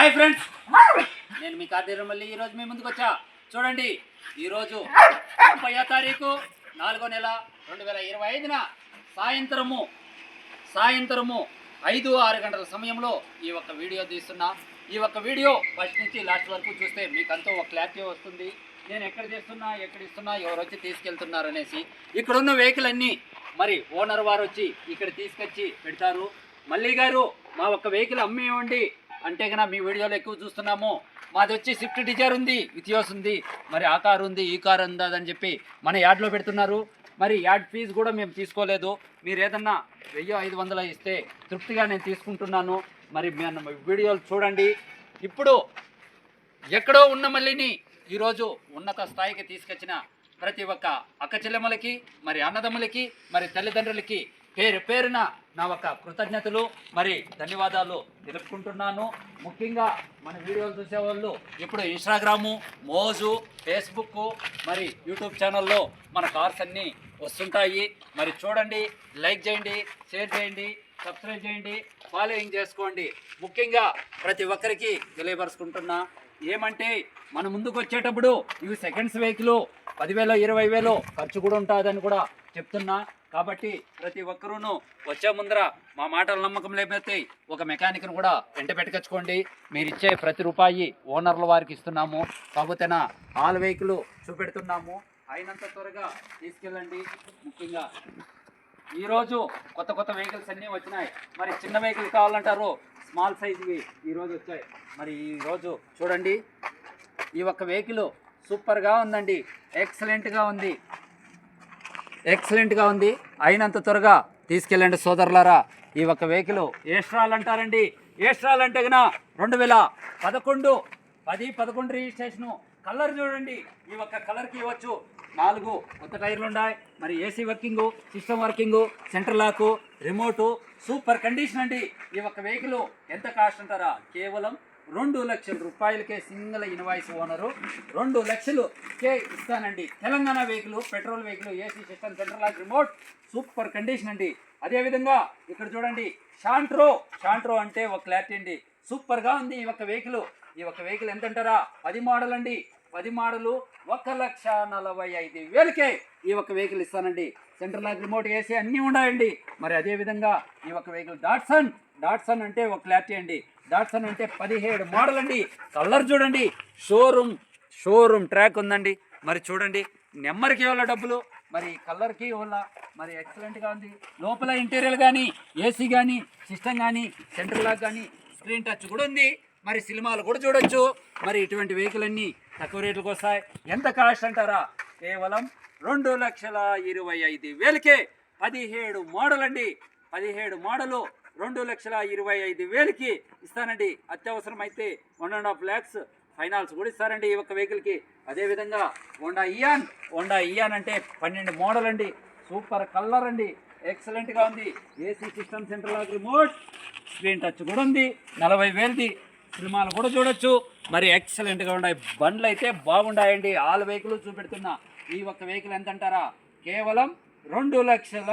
Hi friends నేను మీ కార్తీర మళ్ళీ ఈరోజు మీ ముందుకు వచ్చా. చూడండి ఈరోజు ముప్పయో తారీఖు నాలుగో నెల రెండు వేల ఇరవై ఐదున సాయంత్రము సాయంత్రము ఐదు ఆరు గంటల సమయంలో ఈ ఒక్క వీడియో తీస్తున్నా. ఈ ఒక్క వీడియో ఫస్ట్ నుంచి లాస్ట్ వరకు చూస్తే మీకు అంతా ఒక క్లారిటీ వస్తుంది. నేను ఎక్కడ చేస్తున్నా ఎక్కడ ఇస్తున్నా ఎవరు వచ్చి తీసుకెళ్తున్నారు అనేసి. ఇక్కడ ఉన్న వెహికల్ అన్నీ మరి ఓనర్ వారు వచ్చి ఇక్కడ తీసుకొచ్చి పెడతారు. మళ్ళీ గారు మా ఒక్క వెహికల్ అమ్మేయండి అంటే కన్నా మీ వీడియోలో ఎక్కువ చూస్తున్నాము. మాది వచ్చి స్విఫ్ట్ డిజైర్ ఉంది విథియోస్ ఉంది మరి ఆ కారు ఉంది ఈ కారు ఉంది అని చెప్పి మన యాడ్లో పెడుతున్నారు. మరి యాడ్ ఫీజు కూడా మేము తీసుకోలేదు. మీరు ఏదన్నా వెయ్యి ఐదు వందలు ఇస్తే తృప్తిగా నేను తీసుకుంటున్నాను. మరి మేము వీడియోలు చూడండి. ఇప్పుడు ఎక్కడో ఉన్న మళ్ళీని ఈరోజు ఉన్నత స్థాయికి తీసుకొచ్చిన ప్రతి ఒక్క అక్క చెల్లెమ్మలకి మరి అన్నదమ్ములకి మరి తల్లిదండ్రులకి పేరు పేరున నా ఒక కృతజ్ఞతలు మరి ధన్యవాదాలు తెలుపుకుంటున్నాను. ముఖ్యంగా మన వీడియోలు చూసేవాళ్ళు ఇప్పుడు ఇన్స్టాగ్రాము మోజు ఫేస్బుక్ మరి యూట్యూబ్ ఛానల్లో మన కార్స్ అన్నీ వస్తుంటాయి. మరి చూడండి లైక్ చేయండి షేర్ చేయండి సబ్స్క్రైబ్ చేయండి ఫాలోయింగ్ చేసుకోండి. ముఖ్యంగా ప్రతి ఒక్కరికి తెలియపరుచుకుంటున్నా ఏమంటే మన ముందుకు వచ్చేటప్పుడు ఇవి సెకండ్స్ వెహికల్ పదివేలు ఇరవై వేలు ఖర్చు కూడా ఉంటుందని కూడా చెప్తున్నా. కాబట్టి ప్రతి ఒక్కరూను వచ్చే ముందర మా మాటలు నమ్మకం లేకపోతే ఒక మెకానిక్ను కూడా వెంట పెట్టుకొచ్చుకోండి మీరు ఇచ్చే ప్రతి రూపాయి ఓనర్ల వారికి ఇస్తున్నాము. కాకపోతేనా ఆల్ వెహికల్ చూపెడుతున్నాము. అయినంత త్వరగా తీసుకెళ్ళండి. ముఖ్యంగా ఈరోజు కొత్త కొత్త వెహికల్స్ అన్నీ వచ్చినాయి. మరి చిన్న వెహికల్ కావాలంటారు? స్మాల్ సైజ్వి ఈరోజు వచ్చాయి. మరి ఈరోజు చూడండి. ఈ ఒక్క వెహికల్ సూపర్గా ఉందండి. ఎక్సలెంట్గా ఉంది. ఎక్సలెంట్గా ఉంది. అయినంత త్వరగా తీసుకెళ్ళండి సోదరులారా. ఈ ఒక్క వెహికల్ ఏస్ట్రాల్ అంటారండి. ఏస్ట్రాల్ అంటే గన రెండు వేల పదకొండు పది పదకొండు రిజిస్ట్రేషను కలర్ చూడండి. ఈ ఒక్క కలర్కి ఇవ్వచ్చు. నాలుగు కొత్త టైర్లు ఉన్నాయి. మరి AC working system working centre lock remote super condition అండి. ఈ ఒక్క వెహికల్ ఎంత కాస్ట్ అంటారా? కేవలం రెండు లక్షల రూపాయలకే సింగిల్ ఇన్వాయిస్ ఓనరు. రెండు లక్షలు కే ఇస్తానండి. Telangana vehicle petrol vehicle AC system central lock remote super condition అండి. అదేవిధంగా ఇక్కడ చూడండి షాంట్రో. షాంట్రో అంటే ఒక క్లారిటీ అండి. సూపర్గా ఉంది ఈ ఒక్క వెహికల్. ఈ ఒక్క వెహికల్ ఎంత అంటారా పది మోడల్ అండి పది మోడలు ఒక లక్ష నలభై ఐదు వేలకే ఈ ఒక్క వెహికల్ ఇస్తానండి. సెంట్రల్ లాక్ రిమోట్ ఏసీ అన్నీ ఉన్నాయండి. మరి అదేవిధంగా ఈ ఒక్క వెహికల్ డాట్సన్ డాట్సన్ అంటే ఒక క్లారిటీ అండి. డాట్సన్ అంటే పదిహేడు మోడల్ అండి కలర్ చూడండి. షోరూమ్ షోరూమ్ ట్రాక్ ఉందండి. మరి చూడండి. నెంబర్కి ఇవ్వాల డబ్బులు? మరి కలర్కి ఇవ్వాల? మరి ఎక్సలెంట్గా ఉంది. లోపల ఇంటీరియర్ కానీ ఏసీ కానీ సిస్టమ్ కానీ సెంటర్ లాక్ కానీ స్క్రీన్ టచ్ కూడా ఉంది. మరి సినిమాలు కూడా చూడొచ్చు. మరి ఇటువంటి వెహికల్ అన్నీ తక్కువ రేట్లకు వస్తాయి. ఎంత కాస్ట్ అంటారా? కేవలం రెండు లక్షల ఇరవై ఐదు వేలకే పదిహేడు మోడల్ అండి పదిహేడు మోడలు రెండు లక్షల ఇరవై ఐదు వేలకి ఇస్తానండి. అత్యవసరమైతే one and half lakhs finance కూడా ఇస్తారండి ఈ ఒక్క వెహికల్కి అదేవిధంగా హోండా ఇయాన్. హోండా ఇయాన్ అంటే పన్నెండు మోడల్ అండి. సూపర్ కలర్ అండి. ఎక్సలెంట్గా ఉంది. AC system centre lock remote screen touch కూడా ఉంది. నలభై వేలది సినిమాలు కూడా చూడొచ్చు. మరి ఎక్సలెంట్గా ఉన్నాయి. బండ్లు అయితే బాగుండాయండి. All vehicle చూపెడుతున్నా. ఈ ఒక్క వెహికల్ ఎంత అంటారా కేవలం రెండు లక్షల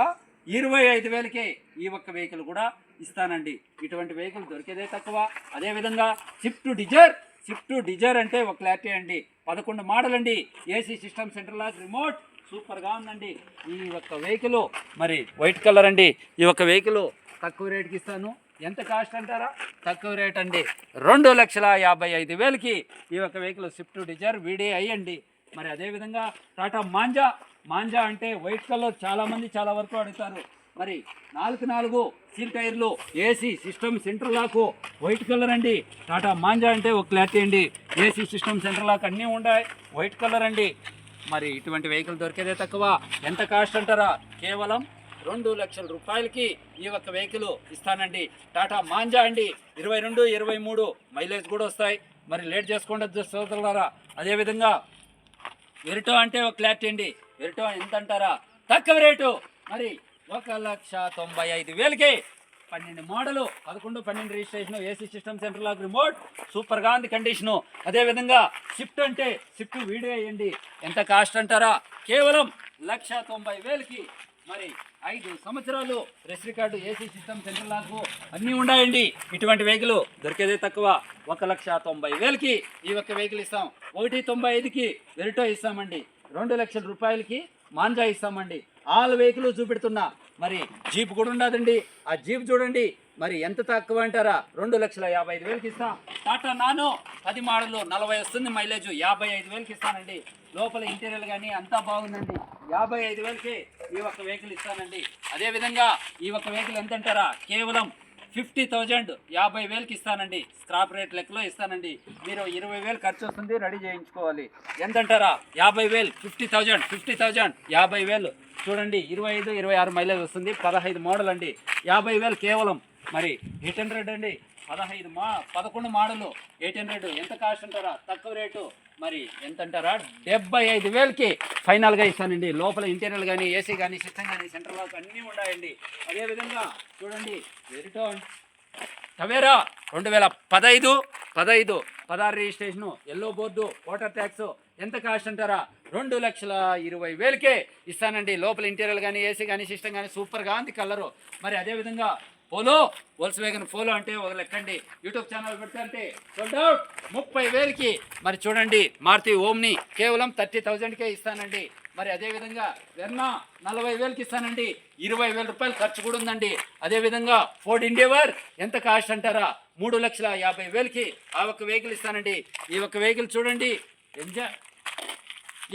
ఇరవై ఐదు వేలకే ఈ ఒక్క వెహికల్ కూడా ఇస్తానండి. ఇటువంటి వెహికల్ దొరికేదే తక్కువ. అదేవిధంగా స్విఫ్ట్ డిజైర్. స్విఫ్ట్ డిజైర్ అంటే ఒక క్లారిటీ అండి. పదకొండు మోడల్ అండి AC system centre lock remote. సూపర్గా ఉందండి. ఈ ఒక్క వెహికల్ మరి వైట్ కలర్ అండి. ఈ ఒక్క వెహికల్ తక్కువ రేటుకి ఇస్తాను. ఎంత కాస్ట్ అంటారా? తక్కువ రేట్ అండి. రెండు లక్షల యాభై ఐదు వేలకి ఈ ఒక్క వెహికల్ స్విఫ్ట్ డిజైర్ వీడే అయ్యండి మరి అదేవిధంగా టాటా మాంజా మాంజా అంటే వైట్ కలర్ చాలామంది చాలా వరకు అడుగుతారు. మరి నాలుగు నాలుగు సీల్ టైర్లు AC system centre lock white colour అండి. టాటా మాంజా అంటే ఒక క్లారిటీ అండి. ఏసీ సిస్టమ్ సెంటర్ లాక్ అన్నీ ఉన్నాయి వైట్ కలర్ అండి. మరి ఇటువంటి వెహికల్ దొరికేదే తక్కువ. ఎంత కాస్ట్ అంటారా? కేవలం రెండు లక్షల రూపాయలకి ఈ ఒక్క వెహికల్ ఇస్తానండి. టాటా మాంజా అండి. ఇరవై రెండు ఇరవై మూడు మైలేజ్ కూడా వస్తాయి. మరి లేట్ చేసుకోండి సోదరులారా అదేవిధంగా ఎరిటో అంటే ఒక క్లారిటీ అండి. ఎరిటో ఎంత అంటారా తక్కువ రేటు. మరి ఒక లక్ష తొంభై ఐదు వేలకి పన్నెండు మోడలు పదకొండు పన్నెండు registration AC system centre lock remote సూపర్గా ఉంది కండిషను. అదేవిధంగా షిఫ్ట్ అంటే షిఫ్ట్ వీడియో వేయండి. ఎంత కాస్ట్ అంటారా? కేవలం లక్ష తొంభై వేలకి మరి ఐదు సంవత్సరాలు రెస్ record AC system centre lock అన్నీ ఉన్నాయండి ఇటువంటి వెహికల్ దొరికేదే తక్కువ. ఒక లక్ష తొంభై వేలకి ఈ ఒక్క వెహికల్ ఇస్తాం. ఒకటి తొంభై ఐదుకి వెరిటో ఇస్తామండి. రెండు లక్షల రూపాయలకి మాంజా ఇస్తామండి. ఆల్ వెహికల్ చూపెడుతున్నా. మరి జీప్ కూడా ఉండదండి. ఆ జీప్ చూడండి. మరి ఎంత తక్కువ అంటారా? రెండు లక్షల యాభై ఐదు వేలకి ఇస్తాం. టాటా నాను పది మోడల్ నలభై వస్తుంది మైలేజ్. యాభై ఐదు వేలకి ఇస్తానండి. లోపల ఇంటీరియర్ కానీ అంతా బాగుందండి. యాభై ఐదు వేలకి ఈ ఒక్క వెహికల్ ఇస్తానండి. అదేవిధంగా ఈ ఒక్క వెహికల్ ఎంత అంటారా కేవలం ఫిఫ్టీ థౌజండ్ యాభై వేలకి ఇస్తానండి. స్క్రాప్ రేట్ లెక్కలో ఇస్తానండి. మీరు ఇరవై వేలు ఖర్చు వస్తుంది రెడీ చేయించుకోవాలి. ఎంతంటారా? యాభై వేలు ఫిఫ్టీ థౌజండ్ ఫిఫ్టీ థౌజండ్ యాభై వేలు. చూడండి ఇరవై ఐదు ఇరవై ఆరు మైలేజ్ వస్తుంది పదహైదు మోడల్ అండి. యాభై వేలు కేవలం. మరి ఎయిట్ హండ్రెడ్ అండి పదహైదు మా పదకొండు మోడలు. ఎయిట్ హండ్రెడ్ ఎంత కాస్ట్ అంటారా? తక్కువ రేటు. మరి ఎంత అంటారా డెబ్బై ఐదు వేలకి ఫైనల్గా ఇస్తానండి. లోపల ఇంటీరియర్ కానీ ఏసీ కానీ సిస్టమ్ కానీ సెంట్రల్ లాక్ అన్నీ ఉన్నాయండి అదేవిధంగా చూడండి వెరిటోన్ టవేరా రెండు వేల పదహైదు పదహైదు పదహారు registration yellow board water tax ఎంత కాస్ట్ అంటారా? రెండు లక్షల ఇరవై వేలకే ఇస్తానండి. లోపల ఇంటీరియర్ కానీ ఏసీ కానీ సిస్టమ్ కానీ సూపర్గా ఉంది కలరు. మరి అదేవిధంగా పోలో వల్స్ వేగన్ పోలో అంటే ఒక లెక్కండి యూట్యూబ్ ఛానల్ పెడతారంటే సోల్డ్ అవుట్ ముప్పై వేలకి. మరి చూడండి మారుతి ఓమ్ని కేవలం థర్టీ థౌజండ్కే ఇస్తానండి. మరి అదేవిధంగా వెర్నా నలభై వేలకి ఇస్తానండి. ఇరవై వేల రూపాయలు ఖర్చు కూడా ఉందండి. అదేవిధంగా ఫోర్డ్ ఇండియావర్ ఎంత కాస్ట్ అంటారా? మూడు లక్షల యాభై వేలకి ఆ ఒక్క వెహికల్ ఇస్తానండి. ఈ ఒక్క వెహికల్ చూడండి. ఎంజాయ్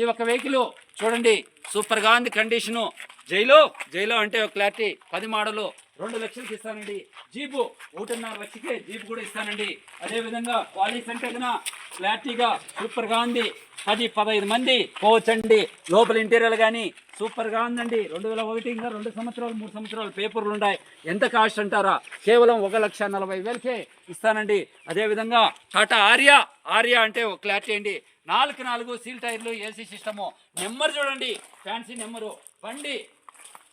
ఈ ఒక్క వెహికల్ చూడండి. సూపర్గా ఉంది కండిషను. జైలో జైలో అంటే ఒక క్లారిటీ. పది మోడలు. రెండు లక్షలకి ఇస్తానండి. జీపు ఒకటిన్నర లక్షకే జీపు కూడా ఇస్తానండి. అదేవిధంగా క్వాలిటీ సెంటర్ కన్నా క్లారిటీగా సూపర్గా ఉంది. పది పదహైదు మంది పోవచ్చండి. లోపల ఇంటీరియర్ కానీ సూపర్గా ఉందండి. రెండు వేల ఒకటి ఇంకా రెండు సంవత్సరాలు మూడు సంవత్సరాలు పేపర్లు ఉన్నాయి ఎంత కాస్ట్ అంటారా? కేవలం ఒక లక్ష నలభై వేలకే ఇస్తానండి. అదేవిధంగా టాటా ఆర్యా. ఆర్యా అంటే క్లారిటీ అండి నాలుగు నాలుగు సీల్ టైర్లు ఏసీ సిస్టము. నెంబర్ చూడండి. Fancy number. బండి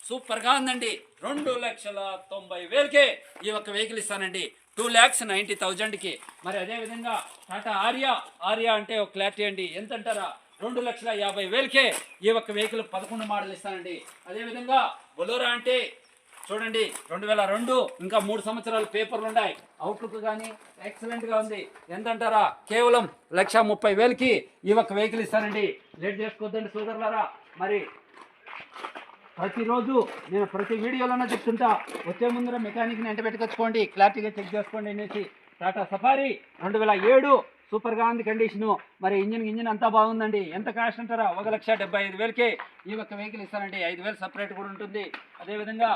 సూపర్గా ఉందండి. రెండు లక్షల తొంభై వేలకే ఈ ఒక్క వెహికల్ ఇస్తానండి. టూ ల్యాక్స్ నైంటీ థౌజండ్కి. మరి అదేవిధంగా టాటా ఆర్యా. ఆర్యా అంటే ఒక క్లారిటీ అండి. ఎంత అంటారా రెండు లక్షల యాభై వేలకే ఈ ఒక్క వెహికల్ పదకొండు మోడల్ ఇస్తానండి. అదేవిధంగా బొలోరా అంటే చూడండి రెండు వేల రెండు ఇంకా మూడు సంవత్సరాలు పేపర్లు ఉన్నాయి. అవుట్లుక్ కానీ ఎక్సలెంట్గా ఉంది. ఎంత అంటారా కేవలం లక్ష ముప్పై వేలకి ఈ ఒక్క వెహికల్ ఇస్తానండి. లేట్ చేసుకోవద్దండి సోదరులారా. మరి ప్రతిరోజు నేను ప్రతి వీడియోలోనే చెప్తుంటా వచ్చే ముందర మెకానిక్ని ఎంట పెట్టుకొచ్చుకోండి క్లారిటీగా చెక్ చేసుకోండి అనేసి. టాటా సఫారీ రెండు వేల ఏడు సూపర్గా ఉంది కండిషను. మరి ఇంజిన్ ఇంజిన్ అంతా బాగుందండి. ఎంత కాస్ట్ అంటారా? ఒక లక్ష డెబ్బై ఐదు వేలకే ఈ ఒక్క వెహికల్ ఇస్తానండి. ఐదు వేలు సపరేట్ కూడా ఉంటుంది. అదేవిధంగా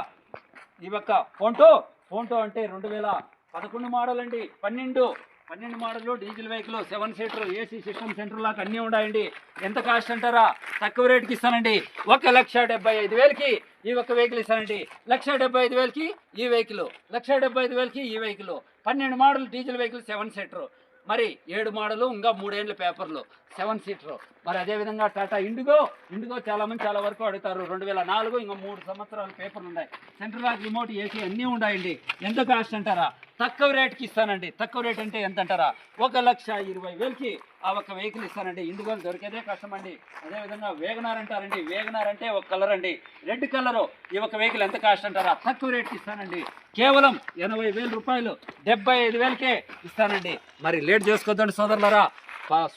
ఈ ఒక్క ఫోన్టో ఫోన్టో అంటే రెండు వేల పదకొండు మోడల్ అండి. పన్నెండు పన్నెండు model diesel vehicle seven seater AC system centre లాగా అన్నీ ఉన్నాయండి ఎంత కాస్ట్ అంటారా? తక్కువ రేటుకి ఇస్తానండి. ఒక లక్ష డెబ్బై ఐదు వేలకి ఈ ఒక్క వెహికల్ ఇస్తానండి. లక్ష డెబ్బై ఐదు వేలకి ఈ వెహికల్ లక్ష డెబ్బై ఐదు వేలకి ఈ వెహికల్ పన్నెండు model diesel vehicle seven seater. మరి ఏడు మోడలు ఇంకా మూడేళ్ళ పేపర్లు సెవెన్ సీటర్. మరి అదేవిధంగా టాటా ఇండిగో ఇండిగో చాలా మంది చాలా వరకు అడుగుతారు. రెండు వేల నాలుగు ఇంకా మూడు సంవత్సరాల పేపర్లు ఉన్నాయి. సెంట్రల్ లాక్ రిమోట్ ఏసీ అన్నీ ఉన్నాయండి ఎంత కాస్ట్ అంటారా? తక్కువ రేట్కి ఇస్తానండి. తక్కువ రేట్ అంటే ఎంత అంటారా ఒక లక్ష ఇరవై వేలకి ఆ ఒక్క వెహికల్ ఇస్తానండి. ఇండిగో దొరికేదే కష్టం అండి అదేవిధంగా వేగనార్ అంటారండి. వేగనార్ అంటే ఒక కలర్ అండి. రెడ్ కలరు ఈ ఒక్క వెహికల్ ఎంత కాస్ట్ అంటారా? తక్కువ రేట్కి ఇస్తానండి. కేవలం ఎనభై వేల రూపాయలు డెబ్బై ఐదు వేలకే ఇస్తానండి. మరి లేట్ చేసుకోద్దండి సోదరులరా.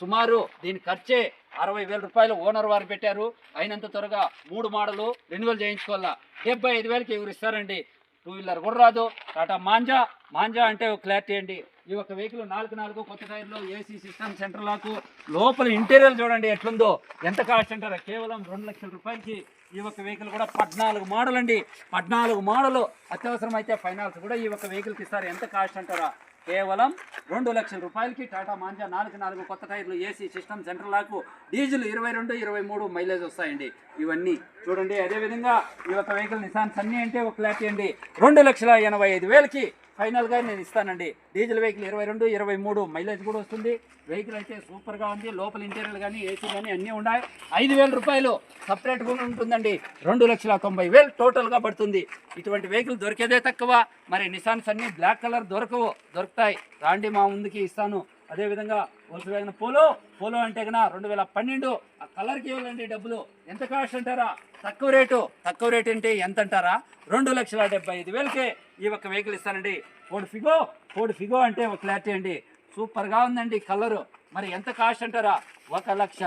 సుమారు దీని ఖర్చే అరవై వేల రూపాయలు ఓనర్ వారు పెట్టారు. అయినంత త్వరగా మూడు మోడలు రెన్యువల్ చేయించుకోవాలా? డెబ్బై ఐదు వేలకి ఎవరు ఇస్తారండి? టూ వీలర్ కూడా రాదు. టాటా మాంజా. మాంజా అంటే క్లారిటీ అండి. ఈ యొక్క వెహికల్ నాలుగు నాలుగు కొత్త టైర్లు ఏసీ సిస్టమ్ సెంటర్ లాకు. లోపల ఇంటీరియర్ చూడండి ఎట్లుందో. ఎంత కాస్ట్ అంటారా? కేవలం రెండు లక్షల రూపాయలకి ఈ యొక్క వెహికల్ కూడా పద్నాలుగు మోడల్ అండి. పద్నాలుగు మోడల్. అత్యవసరం అయితే ఫైనాన్స్ కూడా ఈ యొక్క వెహికల్కి ఇస్తారు. ఎంత కాస్ట్ అంటారా? కేవలం రెండు లక్షల రూపాయలకి టాటా మాంజా నాలుగు నాలుగు కొత్త టైర్లు AC system centre lock diesel ఇరవై రెండు ఇరవై మూడు మైలేజ్ వస్తాయండి. ఇవన్నీ చూడండి. అదేవిధంగా ఈ యొక్క వెహికల్ నిసాన్ అన్నీ అంటే ఒక క్లారిటీ అండి. రెండు లక్షల ఎనభై ఐదు వేలకి ఫైనల్గా నేను ఇస్తానండి. డీజిల్ వెహికల్ ఇరవై రెండు ఇరవై మూడు. మైలేజ్ కూడా వస్తుంది. వెహికల్ అయితే సూపర్గా ఉంది. లోపల ఇంటీరియర్ కానీ ఏసీ కానీ అన్నీ ఉన్నాయి. ఐదు వేల రూపాయలు సపరేట్ కూడా ఉంటుందండి. రెండు లక్షల తొంభై వేలు టోటల్గా పడుతుంది. ఇటువంటి వెహికల్ దొరికేదే తక్కువ. మరి నిసాన్స్ అన్నీ బ్లాక్ కలర్ దొరకవు. దొరుకుతాయి. రాండి మా ముందుకి ఇస్తాను. అదేవిధంగా వోల్స్ వ్యాగన్ పోలో పోలో అంటే కన్నా రెండు వేల పన్నెండు ఆ కలర్కి ఇవ్వాలండి డబ్బులు. ఎంత కాస్ట్ అంటారా? తక్కువ రేటు. తక్కువ రేటు అంటే ఎంత అంటారా? రెండు లక్షల డెబ్బై ఐదు వేలకే ఈ ఒక్క వెహికల్ ఇస్తానండి. ఫోర్డ్ ఫిగో ఫోర్డ్ ఫిగో అంటే ఒక క్లారిటీ అండి. సూపర్గా ఉందండి కలరు. మరి ఎంత కాస్ట్ అంటారా? ఒక లక్ష.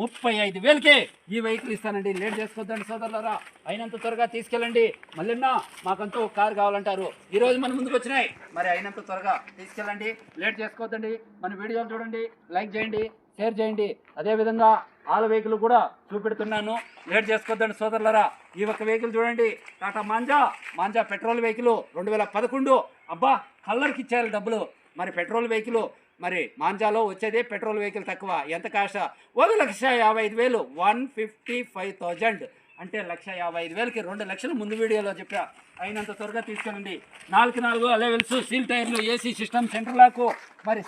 ముప్పై ఐదు వేలకే ఈ వెహికల్ ఇస్తానండి. లేట్ చేసుకోవద్దండి సోదరులరా. అయినంత త్వరగా తీసుకెళ్ళండి. మళ్ళీన్నా మాకంతా ఒక కారు కావాలంటారు. ఈరోజు మన ముందుకు వచ్చినాయి. మరి అయినంత త్వరగా తీసుకెళ్ళండి. లేట్ చేసుకోవద్దండి మన వీడియోలు చూడండి లైక్ చేయండి షేర్ చేయండి. అదేవిధంగా ఆల వెహికల్ కూడా చూపెడుతున్నాను. లేట్ చేసుకోవద్దండి సోదరులరా. ఈ ఒక్క వెహికల్ చూడండి. టాటా మాంజా మాంజా పెట్రోల్ వెహికల్ రెండు వేల పదకొండు. అబ్బా కలర్కి ఇచ్చారు డబ్బులు. మరి పెట్రోల్ వెహికల్ మరి మాంజాలో వచ్చేదే పెట్రోల్ వెహికల్ తక్కువ. ఎంత కాస్ట్? ఒక లక్ష యాభై ఐదు వేలు. One fifty five thousand. అంటే లక్ష యాభై ఐదు వేలకి రెండు లక్షలు ముందు వీడియోలో చెప్పా. అయినంత త్వరగా తీసుకెళ్ళండి నాలుగు నాలుగు లెవెల్స్ సీల్ టైర్లు ఏసీ సిస్టమ్ సెంటర్ లాకు. మరి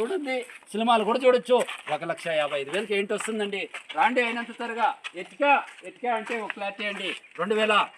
చూడండి. సినిమాలు కూడా చూడొచ్చు. ఒక లక్ష యాభై ఐదు వేలకి ఏంటి వస్తుందండి? రాండి అయినంత త్వరగా. ఎట్కా? ఎట్కా అంటే ఒక క్లారిటీ అండి రెండు వేల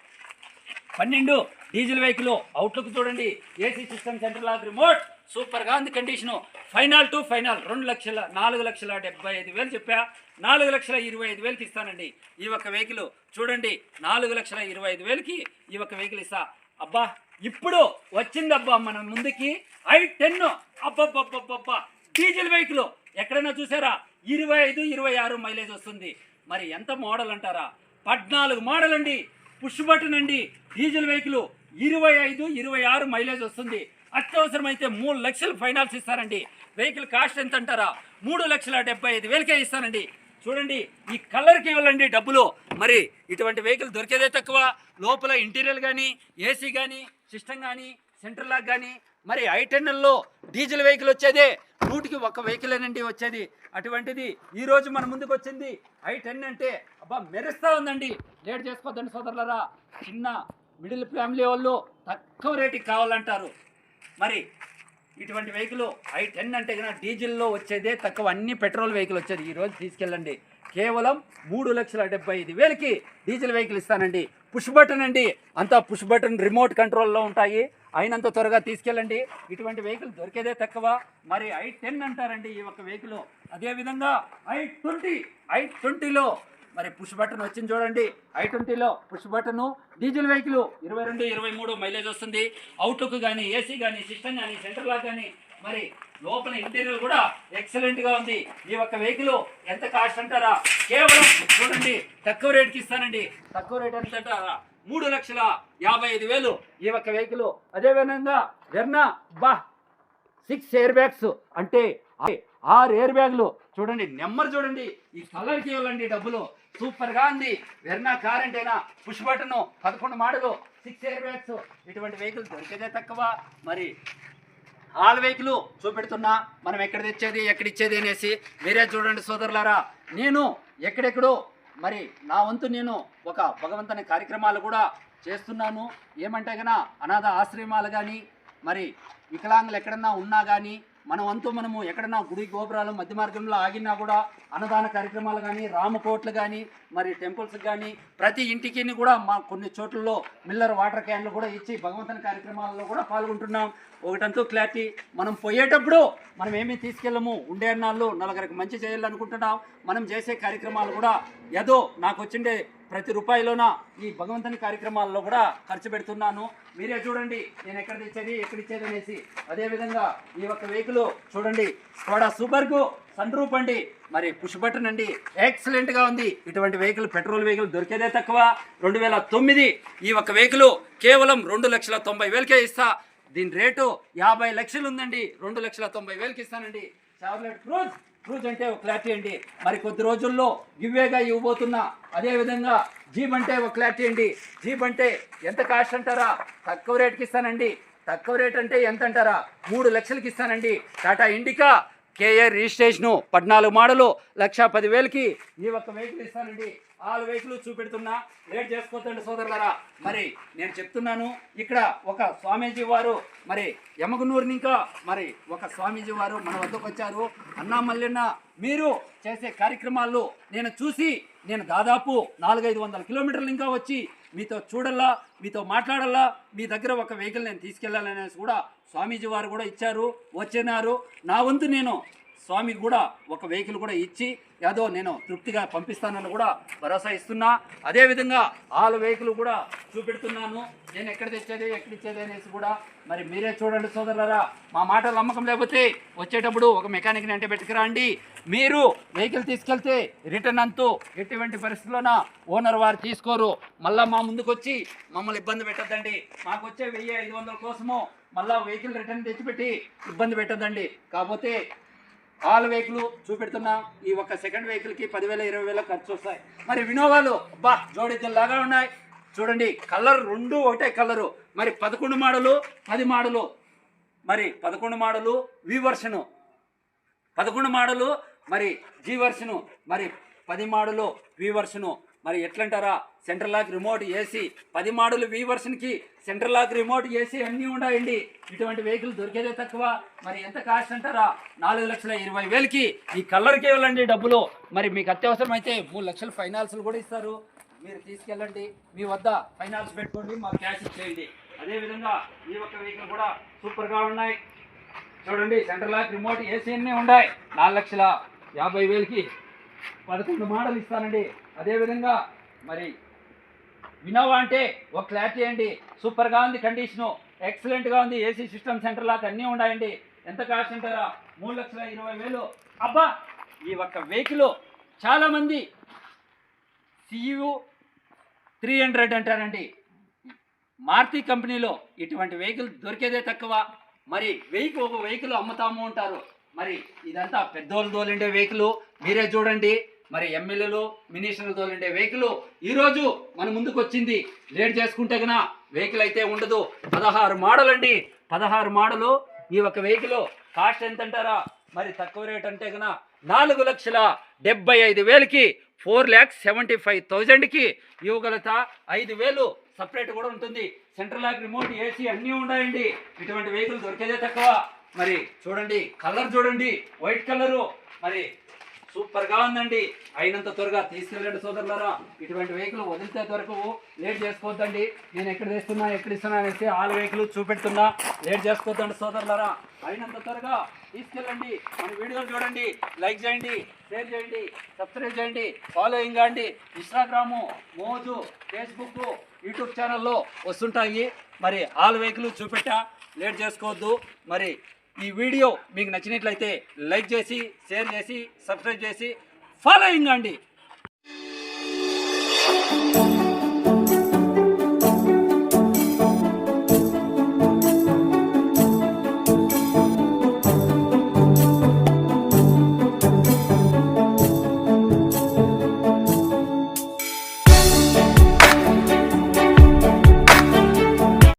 పన్నెండు డీజిల్ వెహికల్ అవుట్లుక్ చూడండి. AC system centre lock remote. సూపర్గా ఉంది కండిషను. Final to final. రెండు లక్షల నాలుగు లక్షల డెబ్బై ఐదు వేలు చెప్పా. నాలుగు లక్షల ఇరవై ఐదు వేలకి ఇస్తానండి. ఈ ఒక్క వెహికల్ చూడండి. నాలుగు లక్షల ఇరవై ఐదు వేలకి ఈ ఒక్క వెహికల్ ఇస్తా. అబ్బా ఇప్పుడు వచ్చిందబ్బా మన ముందుకి ఐ టెన్. అబ్బబ్బబ్బబ్బబ్బా. డీజిల్ వెహికల్ ఎక్కడైనా చూసారా? ఇరవై ఐదు ఇరవై ఆరు మైలేజ్ వస్తుంది. మరి ఎంత మోడల్ అంటారా? పద్నాలుగు మోడల్ అండి. పుష్ బటన్ అండి. డీజిల్ వెహికల్ ఇరవై ఐదు ఇరవై ఆరు మైలేజ్ వస్తుంది. అత్యవసరమైతే మూడు లక్షలు ఫైనాన్స్ ఇస్తారండి వెహికల్ కాస్ట్ ఎంత అంటారా? మూడు లక్షల డెబ్బై ఐదు వేలకే ఇస్తానండి. చూడండి ఈ కలర్కి ఇవ్వాలండి డబ్బులు. మరి ఇటువంటి వెహికల్ దొరికేదే తక్కువ. లోపల ఇంటీరియర్ కానీ ఏసీ కానీ సిస్టమ్ కానీ సెంటర్ లాక్ కానీ మరి ఐటెన్ఎల్లో డీజిల్ వెహికల్ వచ్చేదే. నూటికి ఒక వెహికలేనండి వచ్చేది. అటువంటిది ఈరోజు మన ముందుకు వచ్చింది. ఐటెన్ టెన్ అంటే అబ్బా మెరుస్తూ ఉందండి. లేట్ చేసుకోవద్దండి సోదరులరా. చిన్న మిడిల్ ఫ్యామిలీ వాళ్ళు తక్కువ రేటుకి కావాలంటారు. మరి ఇటువంటి వెహికల్ ఐ టెన్ అంటే కనుక డీజిల్లో వచ్చేదే తక్కువ. అన్ని పెట్రోల్ వెహికల్ వచ్చేది. ఈ రోజు తీసుకెళ్ళండి. కేవలం మూడు లక్షల డెబ్బై ఐదు వేలకి డీజిల్ వెహికల్ ఇస్తానండి. పుష్ బటన్ అండి. అంతా పుష్ బటన్ రిమోట్ కంట్రోల్లో ఉంటాయి. అయినంత త్వరగా తీసుకెళ్ళండి. ఇటువంటి వెహికల్ దొరికేదే తక్కువ. మరి ఐ టెన్ అంటారండి ఈ ఒక వెహికల్ అదేవిధంగా ఐ ట్వంటీ ఐ ట్వంటీలో మరి పుష్ బటన్ వచ్చింది చూడండి. ఐ ట్వంటీలో పుష్ బటన్ డీజిల్ వెహికల్ ఇరవై రెండు. ఇరవై మూడు మైలేజ్ వస్తుంది. అవుట్లుక్ కానీ ఏసీ కానీ సిస్టమ్ కానీ సెంటర్ లాక్ కానీ మరి లోపల ఇంటీరియర్ కూడా ఎక్సలెంట్గా ఉంది. ఈ ఒక్క వెహికల్ ఎంత కాస్ట్ అంటారా? కేవలం చూడండి తక్కువ రేట్కి ఇస్తానండి. తక్కువ రేట్ ఎంత అంటారా మూడు లక్షల యాభై ఐదు వేలు ఈ ఒక్క వెహికల్ అదేవిధంగా వెర్నా బా సిక్స్ ఎయిర్ బ్యాగ్స్ అంటే ఆరు ఎయిర్ బ్యాగ్లు చూడండి నెంబర్ చూడండి. ఈ కలర్కి ఇవ్వాలండి డబ్బులు. సూపర్గా ఉంది. వెర్నా కార్ అంటేనా? పుష్ బటన్ పదకొండు మాడలు సిక్స్ ఎయిర్ బ్యాగ్స్ ఇటువంటి వెహికల్ దొరికేదే తక్కువ. మరి ఆల్ వెహికల్ చూపెడుతున్నా మనం ఎక్కడ తెచ్చేది ఎక్కడ ఇచ్చేది అనేసి మీరే చూడండి సోదరులారా. నేను ఎక్కడెక్కడో మరి నా వంతు నేను ఒక భగవంతుని కార్యక్రమాలు కూడా చేస్తున్నాను. ఏమంటే గనా అనాథ ఆశ్రమాలు కానీ మరి వికలాంగులు ఎక్కడన్నా ఉన్నా కానీ మన మనము ఎక్కడన్నా గుడి గోపురాలు మధ్య మార్గంలో ఆగినా కూడా అన్నదాన కార్యక్రమాలు కానీ రామకోట్లు కానీ మరి టెంపుల్స్ కానీ ప్రతి ఇంటికి కూడా మా కొన్ని చోట్లలో మిల్లర్ వాటర్ క్యాన్లు కూడా ఇచ్చి భగవంతుని కార్యక్రమాలలో కూడా పాల్గొంటున్నాం. ఒకటంతో క్లారిటీ మనం పోయేటప్పుడు మనం ఏమీ తీసుకెళ్ళము. ఉండే అన్నాళ్ళు నలుగురికి మంచి చేయాలనుకుంటున్నాం. మనం చేసే కార్యక్రమాలు కూడా ఏదో నాకు వచ్చిండే ప్రతి రూపాయిలోన ఈ భగవంతుని కార్యక్రమాల్లో కూడా ఖర్చు పెడుతున్నాను. మీరే చూడండి నేను ఎక్కడ తెచ్చేది ఎక్కడ ఇచ్చేది అనేసి. అదేవిధంగా ఈ ఒక్క వెహికల్ చూడండి. స్కోడా సూపర్కు సన్ రూప్ అండి. మరి పుష్ బటన్ అండి. ఎక్సలెంట్గా ఉంది. ఇటువంటి వెహికల్ పెట్రోల్ వెహికల్ దొరికేదే తక్కువ. రెండు వేల తొమ్మిది ఈ ఒక్క వెహికల్ కేవలం రెండు లక్షల తొంభై వేలకే ఇస్తా. దీని రేటు యాభై లక్షలు ఉందండి. రెండు లక్షల తొంభై వేలకి ఇస్తానండి. Tablet cruise. క్రూజ్ అంటే ఒక క్లారిటీ అండి. మరి కొద్ది రోజుల్లో ఇవేగా ఇవ్వబోతున్నా అదేవిధంగా జీప్ అంటే ఒక క్లారిటీ అండి. జీప్ అంటే ఎంత కాస్ట్ అంటారా? తక్కువ రేట్కి ఇస్తానండి. తక్కువ రేట్ అంటే ఎంత అంటారా? మూడు లక్షలకి ఇస్తానండి. టాటా ఇండికా కేఏ రిజిస్ట్రేషను పద్నాలుగు మోడలు లక్ష పదివేలకి ఈ ఒక్క వెహికల్ ఇస్తానండి. ఆరు వయసులు చూపెడుతున్నా. లేట్ చేసుకోవద్దండి సోదరులరా. మరి నేను చెప్తున్నాను ఇక్కడ ఒక స్వామీజీ వారు మరి యమగునూరు ఇంకా మరి ఒక స్వామీజీ వారు మన వద్దకు వచ్చారు. అన్నా మల్లెన్న మీరు చేసే కార్యక్రమాల్లో నేను చూసి నేను దాదాపు నాలుగైదు వందల కిలోమీటర్లు ఇంకా వచ్చి మీతో చూడాలా మీతో మాట్లాడాలా మీ దగ్గర ఒక వెహికల్ నేను తీసుకెళ్ళాలనేసి కూడా స్వామీజీ వారు కూడా ఇచ్చారు వచ్చినారు. నా వంతు నేను స్వామికి కూడా ఒక వెహికల్ కూడా ఇచ్చి యాదవ్ నేను తృప్తిగా పంపిస్తానని కూడా భరోసా ఇస్తున్నా. అదేవిధంగా ఆల్ వెహికల్ కూడా చూపెడుతున్నాను. నేను ఎక్కడ తెచ్చేది ఎక్కడ ఇచ్చేది అనేసి కూడా మరి మీరే చూడండి సోదరులరా. మా మాటలు నమ్మకం లేకపోతే వచ్చేటప్పుడు ఒక మెకానిక్ని అంటే పెట్టుకురండి మీరు వెహికల్ తీసుకెళ్తే రిటర్న్ అంతు ఎటువంటి పరిస్థితుల్లోన ఓనర్ వారు తీసుకోరు. మళ్ళీ మా ముందుకు వచ్చి మమ్మల్ని ఇబ్బంది పెట్టద్దండి. మాకు వచ్చే వెయ్యి ఐదు వందల కోసము మళ్ళా వెహికల్ రిటర్న్ తెచ్చిపెట్టి ఇబ్బంది పెట్టద్దండి. కాకపోతే ఆల్ వెహికల్ చూపెడుతున్నా ఈ ఒక్క సెకండ్ వెహికల్కి పదివేల ఇరవై వేల ఖర్చు వస్తాయి. మరి వినోవాలు అబ్బా జోడిద్దలాగా ఉన్నాయి. చూడండి కలర్ రెండు ఒకటే కలరు. మరి పదకొండు మాడలు పది మాడలు. మరి పదకొండు మాడలు వి వర్షను. పదకొండు మాడలు మరి జీ వర్షను. మరి పది మాడలు వి వర్షను. మరి ఎట్లంటారా? Central lock remote AC. పది మోడల్ వీవర్స్కి సెంట్రల్ లాక్ రిమోట్ ఏసీ అన్నీ ఉన్నాయండి ఇటువంటి వెహికల్ దొరికేదే తక్కువ. మరి ఎంత కాస్ట్ అంటారా? నాలుగు లక్షల ఇరవై వేలకి ఈ కలర్కి ఇవ్వాలండి డబ్బులు. మరి మీకు అత్యవసరం అయితే మూడు లక్షల ఫైనాన్స్లు కూడా ఇస్తారు. మీరు తీసుకెళ్ళండి. మీ వద్ద ఫైనాన్స్ పెట్టుకోండి మాకు క్యాష్ ఇచ్చేయండి. అదేవిధంగా ఈ ఒక్క వెహికల్ కూడా సూపర్గా ఉన్నాయి. చూడండి సెంట్రల్ లాక్ రిమోట్ ఏసీ అన్నీ ఉన్నాయి నాలుగు లక్షల యాభై వేలకి పదకొండు మోడల్ ఇస్తానండి. అదేవిధంగా మరి వినోవా అంటే ఒక క్లారిటీ అండి సూపర్గా ఉంది కండిషను. ఎక్సలెంట్గా ఉంది ఏసీ సిస్టమ్ సెంటర్ లాగా అన్నీ ఉన్నాయండి. ఎంత కాస్ట్ అంటారా? మూడు లక్షల ఇరవై వేలు. అబ్బా ఈ ఒక్క వెహికల్ చాలామంది సియు త్రీ హండ్రెడ్ అంటారండి. మారుతి కంపెనీలో ఇటువంటి వెహికల్ దొరికేదే తక్కువ. మరి వెహికల్ ఒక వెహికల్ అమ్ముతాము అంటారు. మరి ఇదంతా పెద్దోళ్ళు తోలిండే వెహికల్. మీరే చూడండి. మరి ఎమ్మెల్యేలు మినిస్టర్లు తోలిండే వెహికల్ ఈరోజు మన ముందుకు వచ్చింది. లేట్ చేసుకుంటే కన్నా వెహికల్ అయితే ఉండదు. పదహారు మోడల్ అండి పదహారు మోడలు. ఈ ఒక వెహికల్ కాస్ట్ ఎంత అంటారా మరి తక్కువ రేట్ అంటే కన్నా నాలుగు లక్షల డెబ్బై ఐదు వేలకి ఫోర్ ల్యాక్స్ సెవెంటీ ఫైవ్ థౌజండ్కి ఇవ్వగలత ఐదు వేలు సపరేట్ కూడా ఉంటుంది. సెంట్రల్ లాక్ రిమోట్ ఏసీ అన్నీ ఉన్నాయండి ఇటువంటి వెహికల్ దొరికేదే తక్కువ. మరి చూడండి కలర్ చూడండి. White colour. మరి సూపర్గా ఉందండి. అయినంత త్వరగా తీసుకెళ్ళండి సోదరులారా ఇటువంటి వెహికల్ వదిలితే వరకు లేట్ చేసుకోవద్దండి. నేను ఎక్కడ తెస్తున్నా ఎక్కడ ఇస్తున్నా అనేసి ఆల్ వెహికల్ చూపెడుతున్నా. లేట్ చేసుకోవద్దండి సోదరులారా. అయినంత త్వరగా తీసుకెళ్ళండి. మన వీడియోలు చూడండి. లైక్ చేయండి షేర్ చేయండి సబ్స్క్రైబ్ చేయండి ఫాలోయింగ్ అండి ఇన్స్టాగ్రాము మోజు ఫేస్బుక్ యూట్యూబ్ ఛానల్లో వస్తుంటాయి. మరి ఆల్ వెహికల్ చూపెట్టా లేట్ చేసుకోవద్దు. మరి ఈ వీడియో మీకు నచ్చినట్లయితే లైక్ చేసి షేర్ చేసి సబ్స్క్రైబ్ చేసి ఫాలోయింగ్ అండి